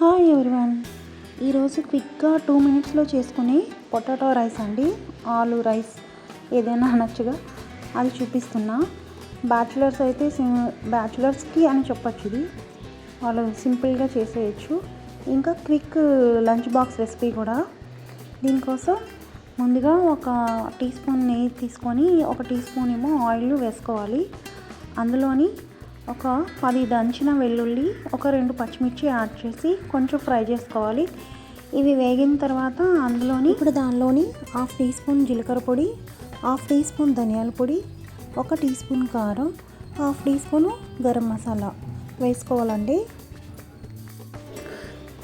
Hi everyone ఈరోజు క్విక్గా two మినిట్స్లో చేసుకుని పొటాటో రైస్ అండి. ఆలు రైస్ ఏదైనా అనొచ్చుగా. అది చూపిస్తున్నా. బ్యాచులర్స్ అయితే బ్యాచులర్స్కి అని చెప్పొచ్చు ఇది. వాళ్ళు సింపుల్గా చేసేయచ్చు. ఇంకా క్విక్ లంచ్ బాక్స్ రెసిపీ కూడా. దీనికోసం ముందుగా ఒక టీ స్పూన్ నెయ్యి తీసుకొని ఒక టీ స్పూన్ ఏమో ఆయిల్ వేసుకోవాలి. అందులోని ఒక పది దంచిన వెల్లుల్లి ఒక రెండు పచ్చిమిర్చి యాడ్ చేసి కొంచెం ఫ్రై చేసుకోవాలి. ఇవి వేగిన తర్వాత అందులోని ఇప్పుడు దానిలోని హాఫ్ టీ స్పూన్ జీలకర్ర పొడి హాఫ్ టీ స్పూన్ ధనియాల పొడి ఒక టీ స్పూన్ కారం half teaspoon garam masala వేసుకోవాలండి.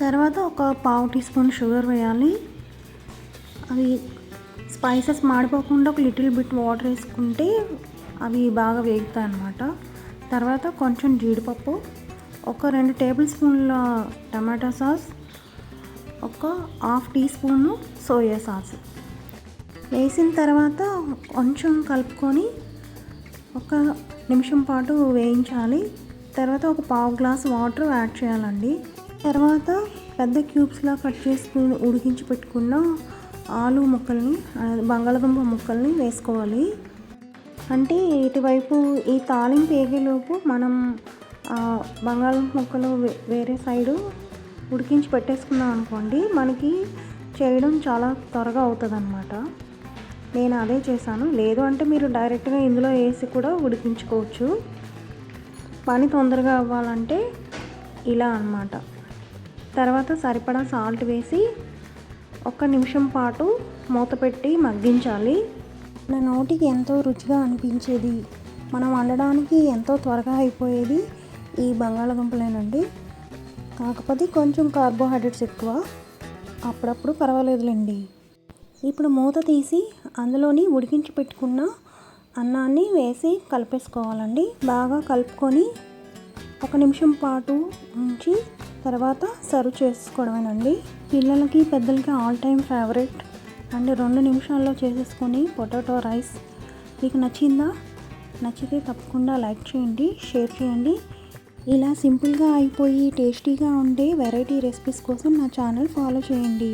తర్వాత ఒక పావు టీ స్పూన్ షుగర్ వేయాలి. అవి స్పైసెస్ మాడిపోకుండా ఒక లిటిల్ బిట్ వాటర్ వేసుకుంటే అవి బాగా వేగుతాయి అన్నమాట తర్వాత కొంచెం జీడిపప్పు ఒక రెండు టేబుల్ స్పూన్ల టమాటా సాస్ ఒక half teaspoon soya sauce. వేసిన తర్వాత కొంచెం కలుపుకొని ఒక నిమిషం పాటు వేయించాలి. తర్వాత ఒక పావు గ్లాస్ వాటర్ యాడ్ చేయాలండి. తర్వాత పెద్ద క్యూబ్స్లా కట్ చేసుకుని ఉడికించి పెట్టుకున్న ఆలు ముక్కల్ని బంగాళదుంప ముక్కల్ని వేసుకోవాలి. అంటే ఇటువైపు ఈ తాలింపు వేగేలోపు మనం బంగాళం ముక్కలు వేరే సైడు ఉడికించి పెట్టేసుకున్నాం అనుకోండి మనకి చేయడం చాలా త్వరగా అవుతుంది అనమాట నేను అదే చేశాను. లేదు అంటే మీరు డైరెక్ట్గా ఇందులో వేసి కూడా ఉడికించుకోవచ్చు. పని తొందరగా అవ్వాలంటే ఇలా అనమాట తర్వాత సరిపడా సాల్ట్ వేసి ఒక నిమిషం పాటు మూత పెట్టి మగ్గించాలి. నా నోటికి ఎంతో రుచిగా అనిపించేది. మనం వండడానికి ఎంతో త్వరగా అయిపోయేది ఈ బంగాళదుంపలేనండి. కాకపోతే కొంచెం కార్బోహైడ్రేట్స్ ఎక్కువ. అప్పుడప్పుడు పర్వాలేదులేండి. ఇప్పుడు మూత తీసి అందులోని ఉడికించి పెట్టుకున్న అన్నాన్ని వేసి కలిపేసుకోవాలండి. బాగా కలుపుకొని ఒక నిమిషం పాటు ఉంచి తర్వాత సర్వ్ చేసుకోవడమేనండి. పిల్లలకి పెద్దలకి ఆల్ టైమ్ ఫేవరెట్ అండ్ రెండు నిమిషాల్లో చేసేసుకొని పొటాటో రైస్. మీకు నచ్చిందా? నచ్చితే తప్పకుండా లైక్ చేయండి షేర్ చేయండి. ఇలా సింపుల్గా అయిపోయి టేస్టీగా ఉండే వెరైటీ రెసిపీస్ కోసం నా ఛానల్ ఫాలో చేయండి.